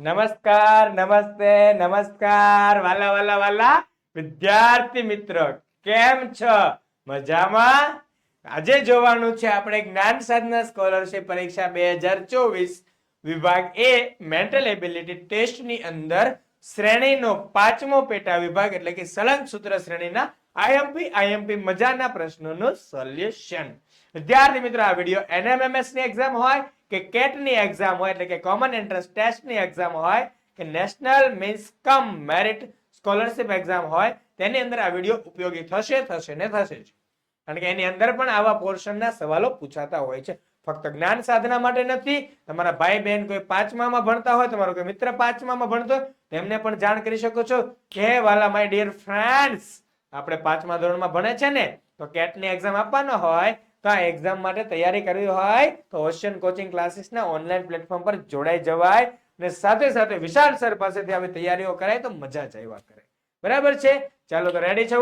નમસ્કાર, નમસ્તે, નમસ્કાર. વાલા વાલા વાલા. વિદ્યાર્થી મિત્રો, કેમ છો? મજામાં? આજે જોવાનું છે આપણે જ્ઞાન સાધના સ્કોલરશિપ પરીક્ષા બે હજાર ચોવીસ વિભાગ એ મેન્ટલ એબિલિટી ટેસ્ટની અંદર શ્રેણીનો પાંચમો પેટા વિભાગ એટલે કે સળંગ સૂત્ર શ્રેણીના આઈએમપી આઈએમપી મજાના પ્રશ્નોનું સોલ્યુશન વિદ્યાર્થી મિત્રો, આ વીડિયો એનએમએમએસની એક્ઝામ હોય કે કેટની એક્ઝામ હોય એટલે કે કોમન એન્ટ્રન્સ ટેસ્ટની એક્ઝામ હોય કે national means cum merit scholarship exam હોય, તેની અંદર આ વીડિયો ઉપયોગી થશે થશે ને થશે જ. કારણ કે એની અંદર પણ આવા પોર્શનના સવાલો પૂછાતા હોય છે. ફક્ત જ્ઞાન સાધના માટે નથી, તમારા ભાઈ બહેન કોઈ પાંચમામાં ભણતા હોય, તમારો કોઈ મિત્ર પાંચમામાં ભણતો હોય, તેમને પણ જાણ કરી શકો છો કે વાલા માય ડિયર ફ્રેન્ડ્સ આપણે પાંચમા ધોરણમાં ભણે છે ને, તો કેટની એક્ઝામ આપવાનો હોય તો આ એક્ઝામ માટે તૈયારી કરવી હોય તો ઓશિયન કોચિંગ ક્લાસીસના ઓનલાઈન પ્લેટફોર્મ પર જોડાઈ જવાય અને સાથે સાથે વિશાલ સર પાસેથી આવી તૈયારીઓ કરાય તો મજા જ આવ્યા કરે. બરાબર છે? ચાલો તો રેડી છો?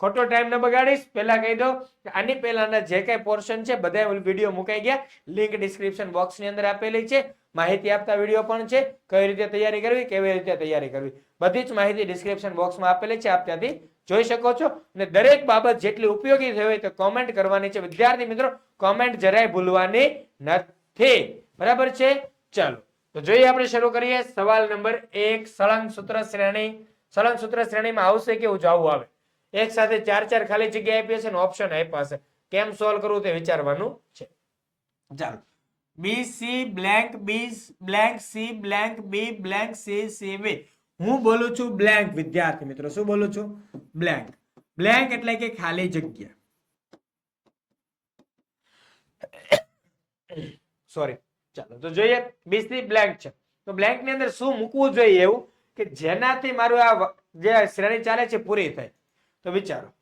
ખોટો ટાઈમ ન બગાડીશ. પહેલા કહી દો કે આની પહેલાના જે કઈ પોર્શન છે બધા વીડિયો મુકાઈ ગયા. લિંક ડિસ્ક્રિપ્શન બોક્સની અંદર આપેલી છે. માહિતી આપતા વીડિયો પણ છે. કઈ રીતે તૈયારી કરવી, કેવી રીતે તૈયારી કરવી. બધી જ માહિતી ડિસ્ક્રિપ્શન બોક્સમાં આપેલી છે. આપ ત્યાંથી જોઈ શકો છો? અને દરેક બાબત જેટલી ઉપયોગી થઈ હોય તો કોમેન્ટ કરવાની છે. વિદ્યાર્થી મિત્રો કોમેન્ટ જરાય ભૂલવાની નથી. બરાબર છે? ચાલો, તો જોઈએ આપણે શરૂ કરીએ. સવાલ નંબર એક, સળંગ સૂત્ર શ્રેણી. સળંગ સૂત્ર શ્રેણીમાં આવશે કે ઉજાવું આવે એક સાથે ચાર ચાર ખાલી જગ્યા આપી હશે ને ઓપ્શન આપ્યા હશે. કેમ સોલ્વ કરવું તે વિચારવાનું છે. ચાલો. B C blank B blank C blank B blank C C B હું બોલું છું બ્લેન્ક વિદ્યાર્થી મિત્રો. શું બોલું છું? બ્લેન્ક બ્લેન્ક એટલે કે ખાલી જગ્યા. સોરી ચાલો, તો જોઈએ બીસી બ્લેન્ક છે. તો બ્લેન્કની અંદર શું મૂકવું જોઈએ એવું? કે જેનાથી મારું આ વ- જે શ્રેણી ચાલે છે પૂરી થાય. તો વિચારો.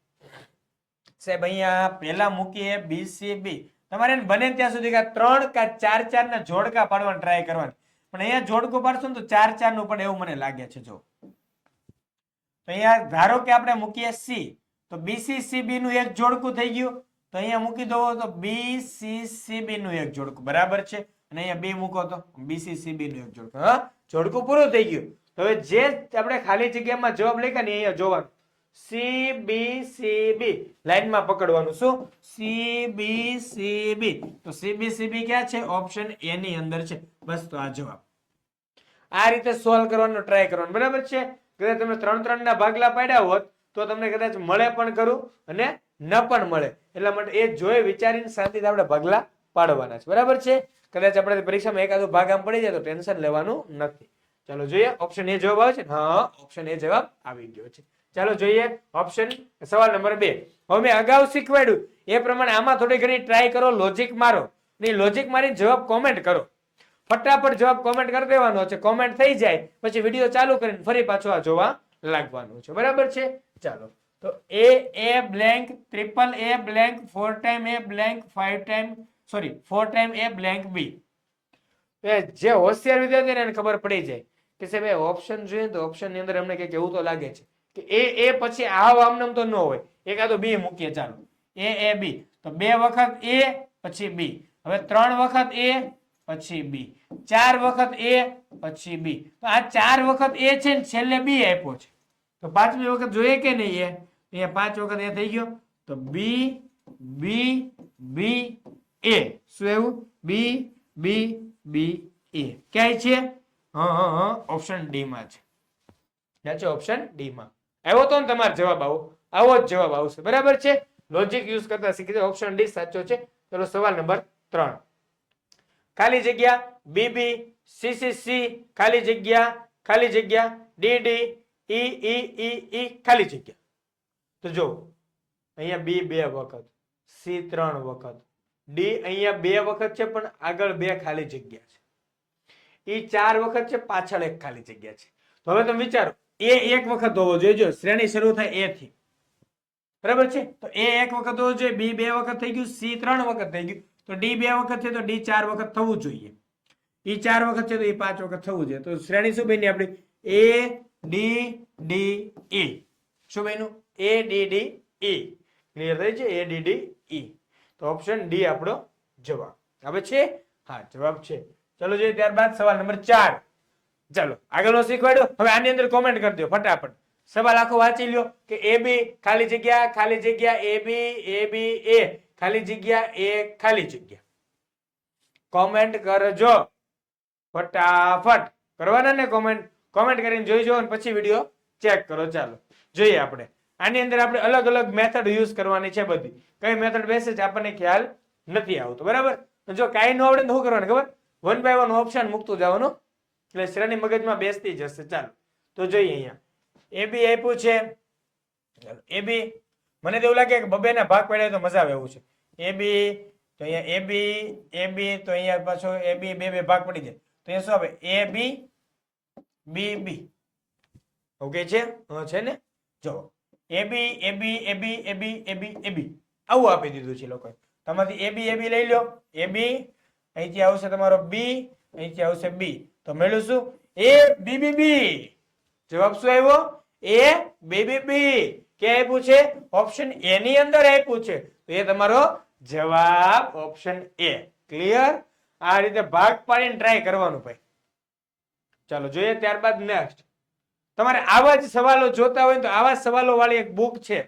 સાહેબ, અહીંયા પહેલા મૂકીએ બી સી બી તમારે એને બને ત્યાં સુધી કાં ત્રણ કા ચાર ચાર ના જોડકા પાડવાની ટ્રાય કરવાની. પણ અહીંયા જોડકું પાડશું તો ચાર ચારનું પણ એવું મને લાગે છે, જો. તો અહીંયા ધારો કે આપણે મૂકીએ સી તો બીસી નું એક જોડકું થઈ ગયું. તો અહીંયા મૂકી દો તો બી સીબી નું એક જોડકું. બરાબર છે? અને અહીંયા બી મૂકો તો. બીસી નું એક જોડકું. હા? જોડકું પૂરું થઈ ગયું. હવે જે આપણે ખાલી જગ્યામાં જવાબ લખ્યા ને અહીંયા જોવાનું. સી લાઈનમાં પકડવાનું શું? સી તો સી ક્યાં છે? ઓપ્શન એ અંદર છે. બસ, તો આ જવાબ. આ રીતે સોલ્વ કરવાનો ટ્રાય કરવાનો. બરાબર છે? કદાચ તમે ત્રણ ત્રણ ભાગલા પાડ્યા હોત, તો તમને કદાચ મળે પણ ખરું અને ન પણ મળે. એટલા માટે એ જોઈ વિચારીને શાંતિથી આપણે ભાગલા પાડવાના છે. બરાબર છે? કદાચ આપણે પરીક્ષામાં એકાદો ભાગ આમ પડી જાય તો ટેન્શન લેવાનું નથી. ચાલો જોઈએ. ઓપ્શન એ જવાબ આવે છે? હા ઓપ્શન એ જવાબ આવી ગયો છે. ચાલો જોઈએ ઓપ્શન સવાલ નંબર બે. હવે મેં અગાઉ શીખવાડ્યું, એ પ્રમાણે આમાં થોડી ઘણી ટ્રાય કરો લોજિક મારો. ને લોજિક મારી જવાબ કોમેન્ટ કરો. ફટાફટ જવાબ કોમેન્ટ કરી દેવાનો છે. કોમેન્ટ થઈ જાય, પછી વીડિયો ચાલુ કરીને ફરી પાછો આ જોવા લાગવાનું છે. બરાબર છે? ચાલો. તો A A blank triple A blank four time A blank five time sorry four time A blank B જે હોશિયાર વિદ્યાર્થીને ખબર પડી જાય કે સાહેબ ઓપ્શન જોઈએ તો ઓપ્શનની અંદર અમને કંઈક એવું તો લાગે છે. કે એ એ પછી આવ આમનામ તો ન હોય. એકાદો બી મૂકીએ ચાલો. એ એ, બી. તો બે વખત એ, પછી બી. હવે ત્રણ વખત એ, પછી બી. ચાર વખત એ, પછી બી. તો આ ચાર વખત એ છે ને છેલ્લે બી આપ્યો છે. તો પાંચમી વખત જોઈએ કે નહીં એ? અહીંયા પાંચ વખત એ થઈ ગયો. તો બી બી બી, એ. શું એવું બી બી બી, એ. ક્યાંય છે? હા હા હા. ઓપ્શન ડી માં છે. ક્યાં છે? ઓપ્શન ડી માં આવ્યો તો ને તમારો જવાબ આવો. આવો જ જવાબ આવશે. બરાબર છે? લોજિક યુઝ કરતા શીખી ઓપ્શન ડી સાચો છે. ચલો સવાલ નંબર ત્રણ. ખાલી જગ્યા બીબી સીસીસી ખાલી જગ્યા ખાલી જગ્યા. ડીડી ઈ ઈ ઈ ઈ ખાલી જગ્યા. તો જો અહીંયા બી બે વખત. સી ત્રણ વખત. ડી અહીંયા બે વખત છે, પણ આગળ બે ખાલી જગ્યા છે. ઈ ચાર વખત છે, પાછળ એક ખાલી જગ્યા છે. તો હવે તમે વિચારો. એ એક વખત હોવો જોઈએ. જો શ્રેણી શરૂ થાય એ થી. બરાબર છે? તો એ એક વખત હોવો જોઈએ, બી બે વખત થઈ ગયું, સી ત્રણ વખત થઈ ગયું. તો ડી બે વખત છે તો ડી ચાર વખત થવું જોઈએ. ઈ ચાર વખત છે તો એ પાંચ વખત થવું જોઈએ. તો શ્રેણી શું બની આપણી? એ, ડી ડી ઈ શું બન્યું? A, D D E clear થઈ છે એ, ડી ડી ઈ તો ઓપ્શન ડી આપણો જવાબ. હવે છે? હા, જવાબ છે. ચલો જોઈએ ત્યારબાદ સવાલ નંબર ચાર. ચાલો આગળનો શીખવાડ્યો હવે આની અંદર કોમેન્ટ કરી દો, ફટાફટ. સવાલ આખો વાંચી લ્યો કે એ બી ખાલી જગ્યા ખાલી જગ્યા એ બી એ બી એ ખાલી જગ્યા એ ખાલી જગ્યા. કોમેન્ટ કરજો. ફટાફટ. કરવાના ને કોમેન્ટ કોમેન્ટ કરીને જોઈજો અને પછી વીડિયો ચેક કરો. ચાલો, જોઈએ આપણે. આની અંદર આપણે અલગ અલગ મેથડ યુઝ કરવાની છે બધી. કઈ મેથડ બેસે છે આપણને ખ્યાલ નથી આવતો. બરાબર? જો કાંઈ ન આવડે તો શું કરવાનું ખબર? વન બાય વન ઓપ્શન મૂકતું જવાનું. એટલે શ્રેણી મગજમાં બેસતી જશે ચાલો તો જોઈએ અહીંયા એ બી આપ્યું છે એ બી મને તો એવું લાગે કે બબેના ભાગ પડે તો મજા આવે એવું છે એ બી તો અહીંયા એ બી એ બી તો અહીંયા પાછો એ બી બે બે ભાગ પડી જાય તો અહીંયા શું આવે એ બી બી બી ઓકે છે છે ને જો એ બી એ બી એ બી એ બી એ બી એ બી આવું આપી દીધું છે લોકોએ તમારાથી એ બી એ બી લઈ લો એ બી અહીંથી આવશે તમારો બી અહીંથી આવશે બી તો શું? એ બીબીબી જવાબ શું આવ્યો? એ બીબીબી કે આપ્યું છે? ઓપ્શન એ ની અંદર આપ્યું છે. તો એ તમારો જવાબ ઓપ્શન એ ક્લિયર આ રીતે ભાગ પાડીને ટ્રાય કરવાનું ભાઈ. ચાલો જોઈએ ત્યારબાદ નેક્સ્ટ તમારે આવા જ સવાલો જોતા હોય તો આવા સવાલો વાળી એક બુક છે.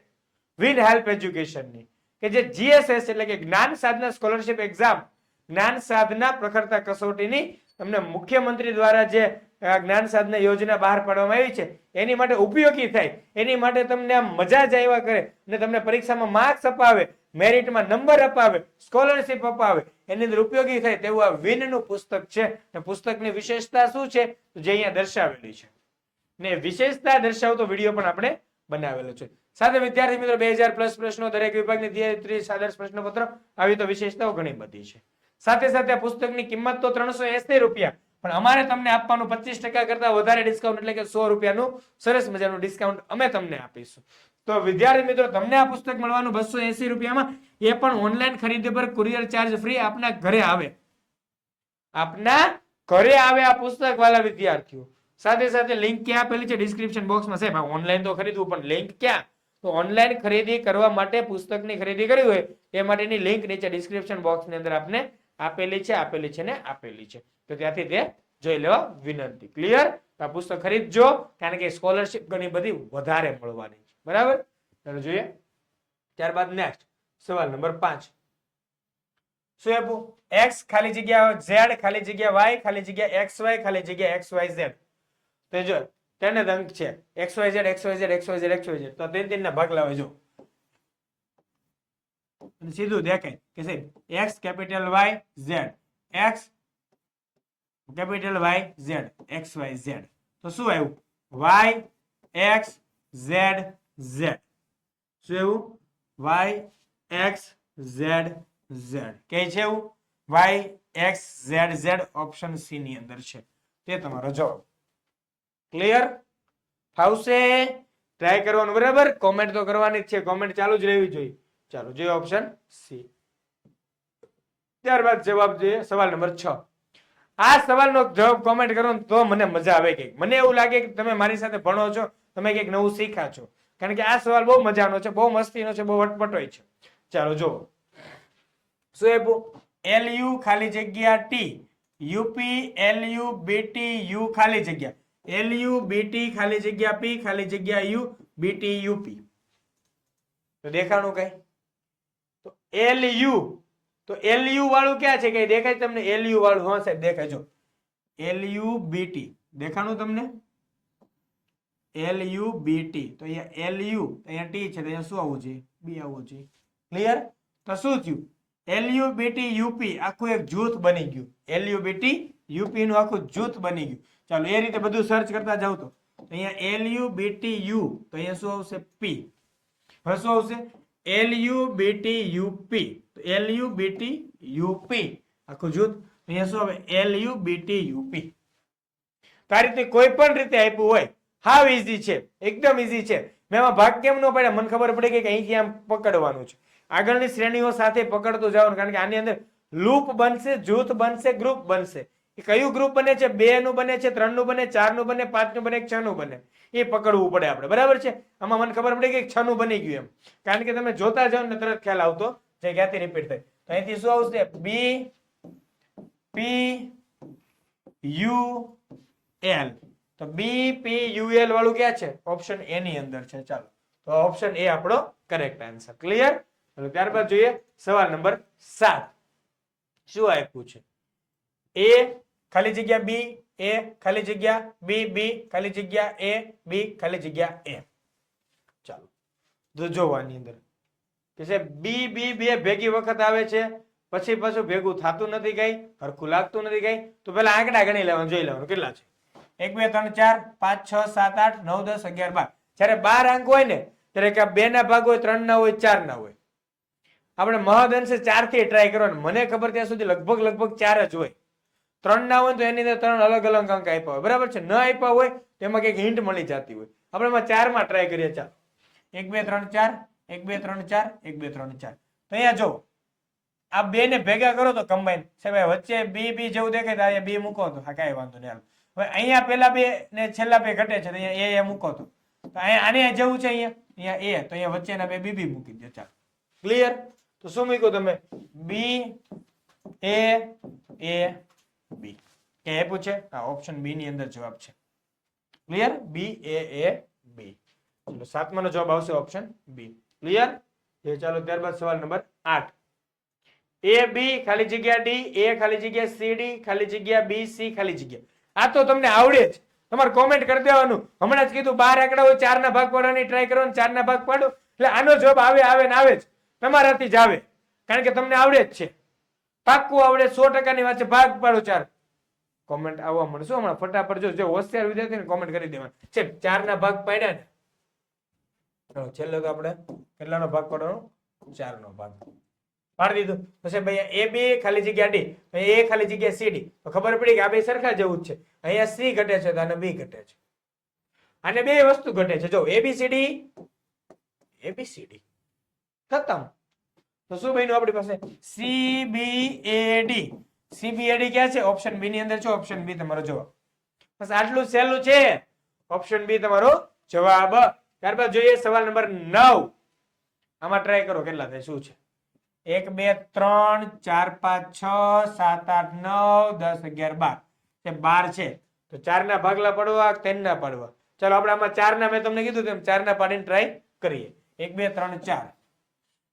વિન હેલ્પ એજ્યુકેશનની કે જે જીએસએસ એટલે કે જ્ઞાન સાધના સ્કોલરશિપ એક્ઝામ જ્ઞાન સાધના પ્રખરતા કસોટીની તમને મુખ્યમંત્રી દ્વારા જે જ્ઞાન સાધના યોજના બહાર પાડવામાં આવી છે, એની માટે ઉપયોગી થાય, એની માટે તમને આમ મજા જ આવ્યા કરે અને તમને પરીક્ષામાં માર્ક્સ અપાવે મેરિટમાં નંબર અપાવે સ્કોલરશિપ અપાવે, એની અંદર ઉપયોગી થાય તેવું આ વિનનું પુસ્તક છે. અને પુસ્તકની વિશેષતા શું છે? જે અહીંયા દર્શાવેલી છે. ને વિશેષતા દર્શાવતો વીડિયો પણ આપણે બનાવેલો છે. સાથે વિદ્યાર્થી મિત્રો, બે પ્લસ પ્રશ્નો દરેક વિભાગની ત્રીસ આદર્શ પ્રશ્નપત્ર, આવી તો વિશેષતાઓ ઘણી બધી છે. સાથે સાથે આ પુસ્તકની કિંમત તો ત્રણસો એસી રૂપિયા. પણ અમારે તમને આપવાનું પચીસ ટકા કરતા વધારે ડિસ્કાઉન્ટ એટલે કે સો રૂપિયાનું સરસ મજાનું ડિસ્કાઉન્ટ અમે તમને આપીશું. તો વિદ્યાર્થી મિત્રો, તમને આ પુસ્તક મળવાનું બસો એસી રૂપિયામાં. એ પણ ઓનલાઈન ખરીદી પર કુરિયર ચાર્જ ફ્રી આપના ઘરે આવે. આપના ઘરે આવે આ પુસ્તક વાળા વિદ્યાર્થીઓ. સાથે સાથે લિંક ક્યાં આપેલી છે? ડિસ્ક્રિપ્શન બોક્સમાં સાહેબ ઓનલાઈન તો ખરીદવું, પણ લિંક ક્યાં? તો ઓનલાઈન ખરીદી કરવા માટે પુસ્તકની ખરીદી કરવી હોય, એ માટેની લિંક નીચે ડિસ્ક્રિપ્શન બોક્સની અંદર આપને આપેલી છે આપેલી છે ને આપેલી છે. તો ત્યાંથી તે જોઈ લેવા વિનંતી. ક્લિયર આ પુસ્તક ખરીદજો, કારણ કે સ્કોલરશિપ ઘણી બધી વધારે મળવાની છે. બરાબર? ચાલો જોઈએ. ત્યારબાદ નેક્સ્ટ સવાલ નંબર પાંચ. શું આપું? એક્સ ખાલી જગ્યા ઝેડ ખાલી જગ્યા વાય ખાલી જગ્યા એક્સ વાય ખાલી જગ્યા એક્સ વાય ઝેડ તો જો તેને અંક છે. X Y Z X Y Z X Y Z X Y Z તો તેને ત્રણ ભાગ લાવે જો. અને સીધું દેખાય કે સાહેબ X capital Y Z X capital Y Z X Y Z તો શું આવ્યું? વાય એક્સ ઝેડ ઝેડ શું એવું વાય એક્સ ઝેડ ઝેડ કે છે એવું? Y X Z Z option C ની અંદર છે. તે તમારો જવાબ. ક્લિયર થાવશે ટ્રાય કરવાનું બરાબર? કોમેન્ટ તો કરવાની જ છે. કોમેન્ટ ચાલુ જ રહેવી જોઈએ. ચાલો જોઈએ ઓપ્શન સી ત્યારબાદ જવાબ જોઈએ સવાલ નંબર છ. આ સવાલનો જવાબ કોમેન્ટ કરો તો મને મજા આવે કંઈક. મને એવું લાગે કે તમે મારી સાથે ભણો છો, તમે કંઈક નવું શીખ્યા છો. કારણ કે આ સવાલ બહુ મજાનો છે, બહુ મસ્તીનો છે, બહુ વટપટોય છે. ચાલો, જુઓ. શું આપ્યું? એલ યુ ખાલી જગ્યા T U P L U B T U ખાલી જગ્યા. એલ યુ બીટી ખાલી જગ્યા પી ખાલી જગ્યા યુ બીટી યુપી તો દેખાણું કઈ? એલ યુ તો એલ યુ વાળું ક્યાં છે? કે દેખાય તમને? એલ યુ વાળું. હા, સાહેબ, દેખાય. જો. L U B T. દેખાણું તમને? L U B T. તો અહીંયા એલ યુ અહીંયા ટી છે અહીંયા શું આવવું જોઈએ? બી આવવું જોઈએ. ક્લિયર તો શું થયું? એલયુ બીટી યુપી આખું એક જૂથ બની ગયું. એલ યુ બીટી યુપી નું આખું જૂથ બની ગયું. ચાલો, એ રીતે બધું સર્ચ કરતા જાવ તો. અહીંયા એલ યુ બીટી યુ. તો અહીંયા શું આવશે? પી. હવે શું આવશે? એલયુ બીટી યુપી તો એલયુ બીટી યુપી આખું જૂથ. અહીંયા શું આવે? બીટી યુપી તો આ રીતે કોઈ પણ રીતે આપ્યું હોય, હાવ ઇઝી છે. એકદમ ઇઝી છે. મેં એમાં ભાગ કેમ ન પડ્યા? મને ખબર પડી કે અહીંથી આમ પકડવાનું છે. આગળની શ્રેણીઓ સાથે પકડતું જવાનું કારણ કે આની અંદર લૂપ બનશે, જૂથ બનશે ગ્રુપ બનશે. કયું ગ્રુપ બને છે? બે નું બને છે, ત્રણનું બને, ચારનું બને, પાંચનું બને છ નું બને. એ પકડવું પડે આપણે. બરાબર છે? આમાં મને ખબર પડે કે છ નું બની ગયું એમ. કારણ કે તમે જોતા જાઓ ને તરત ખ્યાલ આવતો જે ક્યાંથી રિપીટ થાય. તો અહીંથી શું આવશે? બી પી યુ એલ તો બી પી યુએલ વાળું ક્યાં છે? ઓપ્શન એ ની અંદર છે. ચાલો. તો ઓપ્શન એ આપણો કરેક્ટ આન્સર ક્લિયર ત્યારબાદ જોઈએ સવાલ નંબર સાત. શું આપ્યું છે? એ ખાલી જગ્યા બી, એ, ખાલી જગ્યા બી બી, ખાલી જગ્યા એ, બી, ખાલી જગ્યા એ. ચાલો. તો જોવાની અંદર. કે છે બી બી, બે ભેગી વખત આવે છે, પછી પાછું ભેગું થતું નથી કઈ, હરખું લાગતું નથી કઈ, તો પેલા આંકડા ગણી લેવાનું, જોઈ લેવાનું, કેટલા છે? એક, બે, ત્રણ, ચાર, પાંચ, છ, સાત, આઠ, નવ, દસ, અગિયાર, બાર. જ્યારે બાર અંક હોય ને, ત્યારે કે બે ના ભાગ હોય, ત્રણ ના હોય, ચાર ના હોય. આપણે મહદઅંશે ચારથી ટ્રાય કરવાનું. મને ખબર ત્યાં સુધી લગભગ લગભગ ચાર જ હોય. ત્રણ ના હોય તો એની અંદર ત્રણ અલગ અલગ અંક આપ્યા હોય. બરાબર છે? ન આપ્યા હોય તો એમાં કંઈક હિન્ટ મળી જતી હોય. આપણે એમાં ચારમાં ટ્રાય કરીએ. ચાલ. એક, બે, ત્રણ, ચાર. એક, બે, ત્રણ, ચાર. એક, બે, ત્રણ, ચાર. તો અહીંયા જો, આ બે ને ભેગા કરો તો કમ્બાઈન સાહેબ વચ્ચે બી બી જેવું દેખાય તો અહીંયા બી મૂકો તો. હા, કાંઈ વાંધો નહીં. હાલો. હવે અહીંયા પેલા બે ને છેલ્લા બે ઘટે છે, તો અહીંયા એ મૂકો તો. અહીંયા આને જેવું છે અહીંયા? અહીંયા એ તો અહીંયા વચ્ચેના બે બી બી મૂકી દો. ચાલ. ક્લિયર તો શું મૂક્યું તમે? બી એ એ બી કે આપ્યું છે? આ ઓપ્શન બી ની અંદર જવાબ છે. ક્લિયર બી એ એ બી ચલો, સાતમાનો જવાબ આવશે ઓપ્શન બી ક્લિયર એ ચાલો, ત્યારબાદ સવાલ નંબર આઠ. એ બી ખાલી જગ્યા ડી એ ખાલી જગ્યા સી ડી ખાલી જગ્યા બી સી ખાલી જગ્યા. આ તો તમને આવડે જ. તમારે કોમેન્ટ કરી દેવાનું. હમણાં જ કીધું, બાર આંકડા હોય ચાર ના ભાગ પાડવાની ટ્રાય કરવાનું ચાર ના ભાગ પાડો. એટલે આનો જવાબ આવે આવે ને આવે જ. તમારાથી જ આવે. કારણ કે તમને આવડે જ છે. પાક્કું આવડે સો ટકાની વાત છે ભાગ પાડો ચાર. કોમેન્ટ આવવા મળશે હમણાં. ફટાફટ જો જો હોશિયાર વિદ્યાર્થી કોમેન્ટ કરી દેવાનું. છે ચાર ના ભાગ પાડ્યા ને. ચાલો, છેલ્લો આપણે કેટલાનો ભાગ પાડવાનો? ચાર નો ભાગ. પાડી દીધું. પછી ભાઈ એ બી ખાલી જગ્યા ડી એ ખાલી જગ્યા સી ડી તો ખબર પડી કે આ બે સરખા જેવું જ છે. અહીંયા સી ઘટે છે આને બી ઘટે છે. આને બે વસ્તુ ઘટે છે. જો એબીસીડી એબીસીડી ખતમ. તો શું બન્યું આપણી પાસે? C B A D B A D C B A D ક્યાં છે? ઓપ્શન બી ની અંદર છે ઓપ્શન બી તમારો જવાબ. બસ આટલું સહેલું છે. ઓપ્શન બી તમારો જવાબ. ત્યારબાદ જોઈએ સવાલ નંબર નવ. આમાં ટ્રાય કરો કેટલા થાય, શું છે? એક, બે, ત્રણ, ચાર, પાંચ, છ, સાત, આઠ, નવ, દસ, અગિયાર, બાર. તે બાર છે? તો ચાર ના ભાગલા પડવા ત્રણ ના પાડવા. ચાલો આપણે આમાં ચાર ના મેં તમને કીધું તેમ ચાર ના પાડીને ટ્રાય કરીએ. એક, બે, ત્રણ, ચાર.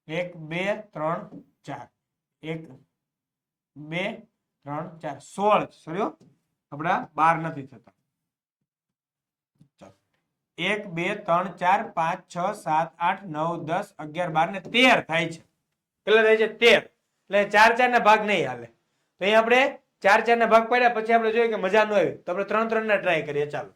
એક, બે, ત્રણ, ચાર. એક, બે, ત્રણ, ચાર. સોળ. સોરી આપણા બાર નથી થતા. એક, બે, ત્રણ, ચાર, પાંચ, છ, સાત, આઠ, નવ, દસ, અગિયાર, બાર ને તેર થાય છે. કેટલા થાય છે? તેર. એટલે ચાર ચાર ના ભાગ નહીં હાલે. તો અહીં આપણે ચાર ચાર ના ભાગ પાડ્યા, પછી આપણે જોઈએ કે મજા ન આવી. તો આપણે ત્રણ ત્રણ ના ટ્રાય કરીએ. ચાલો.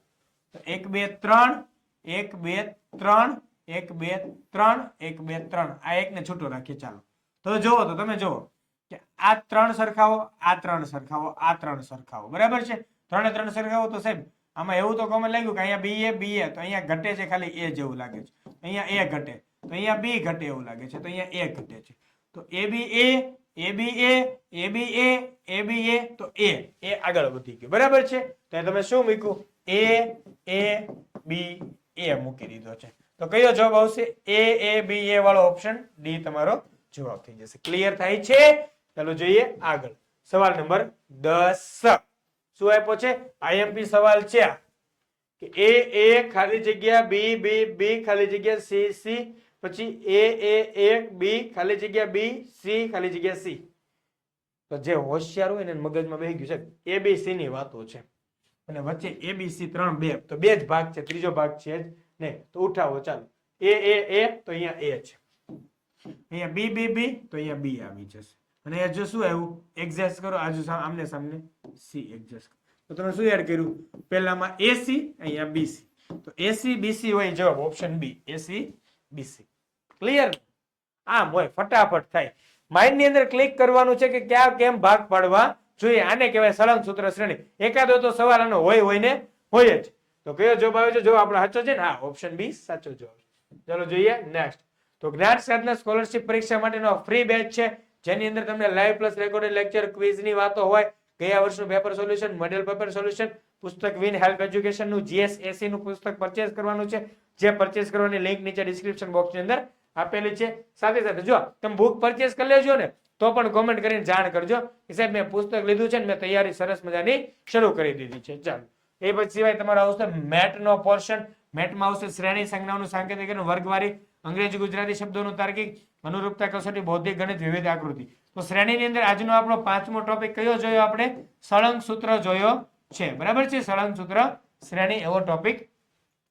એક, બે, ત્રણ, એક, બે, ત્રણ એક, બે, ત્રણ, એક, બે, ત્રણ. આ એકને છૂટો રાખીએ, ચાલો. તો જુઓ, તો તમે જુઓ કે આ ત્રણ સરખાવો, આ ત્રણ સરખાવો, આ ત્રણ સરખાવો. બરાબર છે? ત્રણે ત્રણ સરખાવો તો સાહેબ આમાં એવું તો કોમન લાગ્યું કે અહીંયા બી એ બી એ. તો અહીંયા ઘટે છે ખાલી એ જેવું લાગે છે. અહીંયા એ ઘટે. તો અહીંયા બી ઘટે એવું લાગે છે. તો અહીંયા એ ઘટે છે. તો એ બી એ એ બી એ એ બી એ એ બી એ, તો એ. એ આગળ વધી ગયું. બરાબર છે? તો તમે શું મૂક્યું? એ એ, બી, એ મૂકી દીધો છે. તો કયો જવાબ આવશે? એ એ બી એ વાળો ઓપ્શન ડી તમારો જવાબ થઈ જશે. ક્લિયર થાય છે? ચાલો જોઈએ આગળ. સવાલ નંબર દસ. શું આપ્યો છે? આઈએમપી સવાલ છે કે એ એ ખાલી જગ્યા બી બી બી ખાલી જગ્યા સી સી પછી એ એ એ બી ખાલી જગ્યા બી સી ખાલી જગ્યા સી તો જે હોશિયાર હોય ને મગજમાં બેસી ગયું છે. એ બી સી ની વાતો છે. અને વચ્ચે એ બી સી ત્રણ બે. તો બે જ ભાગ છે. ત્રીજો ભાગ છે જ નહીં તો ઉઠાવો, ચાલો. એ એ એ, તો અહીંયા એ છે. અહીંયા બી બી બી, તો અહીંયા બી આવી જશે. અને એ જો શું આવ્યું? એડજસ્ટ કરો. આજુ આમને સામને સી એડજસ્ટ તો તમે શું એડ કર્યું? પહેલામાં એસી અહીંયા બીસી તો એસી બીસી હોય, જવાબ option B A C B C clear આમ હોય, ફટાફટ થાય. માઇન્ડની અંદર ક્લિક કરવાનું છે કે ક્યાં, કેમ ભાગ પાડવા જોઈએ. આને કહેવાય સળંગ સૂત્ર શ્રેણી. એકાદો તો સવાલ આનો હોય હોય ને? હોય જ. તો કયો જવાબ આવે છે? જો આપણો સાચો છે ને, હા ઓપ્શન બી સાચો જવાબ. ચલો જોઈએ નેક્સ્ટ તો જ્ઞાન સાધના સ્કોલરશિપ પરીક્ષા માટેનો ફ્રી બેચ છે. જેની અંદર તમને લાઈવ પ્લસ રેકોર્ડેડ લેક્ચર ક્વિઝની વાતો હોય ગયા વર્ષનું paper solution model paper solution પુસ્તક વિન હેલ્પ એજ્યુકેશનનું જીએસનું પુસ્તક પરચેસ કરવાનું છે. જે પરચેસ કરવાની લિંક નીચે ડિસ્ક્રિપ્શન બોક્સની અંદર આપેલી છે. સાથે સાથે જો તમે બુક પરચેસ કરી લેજો ને, તો પણ કોમેન્ટ કરીને જાણ કરજો. કે સાહેબ, મેં પુસ્તક લીધું છે ને, મેં તૈયારી સરસ મજાની શરૂ કરી દીધી છે. ચાલો. એ પછી સિવાય તમારો આવશે મેટ નો પોર્શન મેટમાં આવશે શ્રેણી સંજ્ઞાઓનું સાંકેતિક વર્ગવારી. અંગ્રેજી ગુજરાતી શબ્દોનું તાર્કિક, અનુરૂપતા, કસોટી, બૌદ્ધિક, ગણિત, વિવિધ આકૃતિ. તો શ્રેણીની અંદર આજનો આપણો પાંચમો ટોપિક કયો જોયો આપણે? સળંગ સૂત્ર જોયો છે. બરાબર છે? સળંગ સૂત્ર શ્રેણી એવો ટોપિક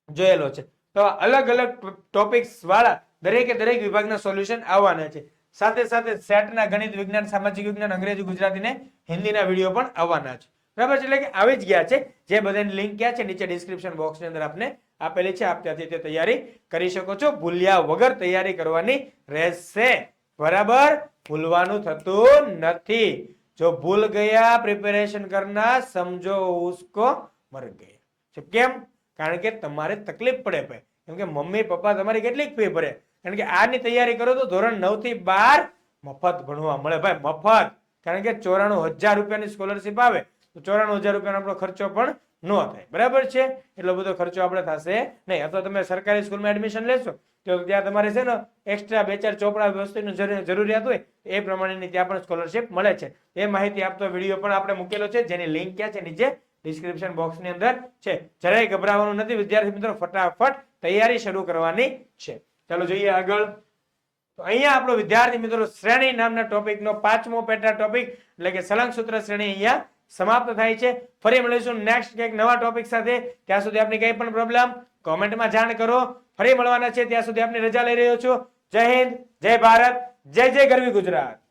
જોયેલો છે. તો અલગ અલગ ટોપિક્સ વાળા દરેકે દરેક વિભાગના સોલ્યુશન આવવાના છે. સાથે સાથે સેટના ગણિત વિજ્ઞાન, સામાજિક વિજ્ઞાન, અંગ્રેજી ગુજરાતીને હિન્દીના વીડિયો પણ આવવાના છે. બરાબર છે? એટલે કે આવી જ ગયા છે. જે બધાની લિંક ક્યાં છે? નીચે ડિસ્ક્રિપ્શન બોક્સની અંદર આપને આપેલી છે. આપ ત્યાંથી તે તૈયારી કરી શકો છો. ભૂલ્યા વગર તૈયારી કરવાની રહેશે. બરાબર? ભૂલવાનું થતું નથી. જો ભૂલ ગયા પ્રિપેરેશન કરના, સમજો ઉસકો મર ગયા. કેમ? કારણ કે તમારે તકલીફ પડે ભાઈ. કેમ કે મમ્મી, પપ્પા તમારી કેટલીક ફી ભરે. કારણ કે આની તૈયારી કરો તો ધોરણ નવથી બાર મફત ભણવા મળે ભાઈ, મફત. કારણ કે ચોરાણું હજાર રૂપિયાની સ્કોલરશિપ આવે. તો ચોરાણું હજાર રૂપિયાનો આપણો ખર્ચો પણ ન થાય. બરાબર છે? એટલો બધો ખર્ચો આપણે થશે નહીં. અથવા તમે સરકારી સ્કૂલમાં એડમિશન લેશો, તો ત્યાં તમારે છે ને એક્સ્ટ્રા બે ચાર ચોપડા વસ્તુની જરૂરિયાત હોય એ પ્રમાણેની ત્યાં પણ સ્કોલરશિપ મળે છે. એ માહિતી આપતો વીડિયો પણ આપણે મૂકેલો છે, જેની લિંક ક્યાં છે? નીચે ડિસ્ક્રિપ્શન બોક્સની અંદર છે. જરાય ગભરાવાનું નથી. વિદ્યાર્થી મિત્રો, ફટાફટ તૈયારી શરૂ કરવાની છે. ચાલો જોઈએ આગળ. તો અહીંયા આપણો વિદ્યાર્થી મિત્રો, શ્રેણી નામના ટોપિકનો પાંચમો પેટા ટોપિક એટલે કે સલંગ સૂત્ર શ્રેણી અહીંયા સમાપ્ત થાય છે. ફરી મળીશું નેક્સ્ટ કંઈક નવા ટોપિક સાથે. ત્યાં સુધી આપની કંઈ પણ પ્રોબ્લેમ કોમેન્ટમાં જાણ કરો. ફરી મળવાના છે. ત્યાં સુધી આપની રજા લઈ રહ્યો છું. જય હિન્દ, જય ભારત, જય જય ગરવી ગુજરાત.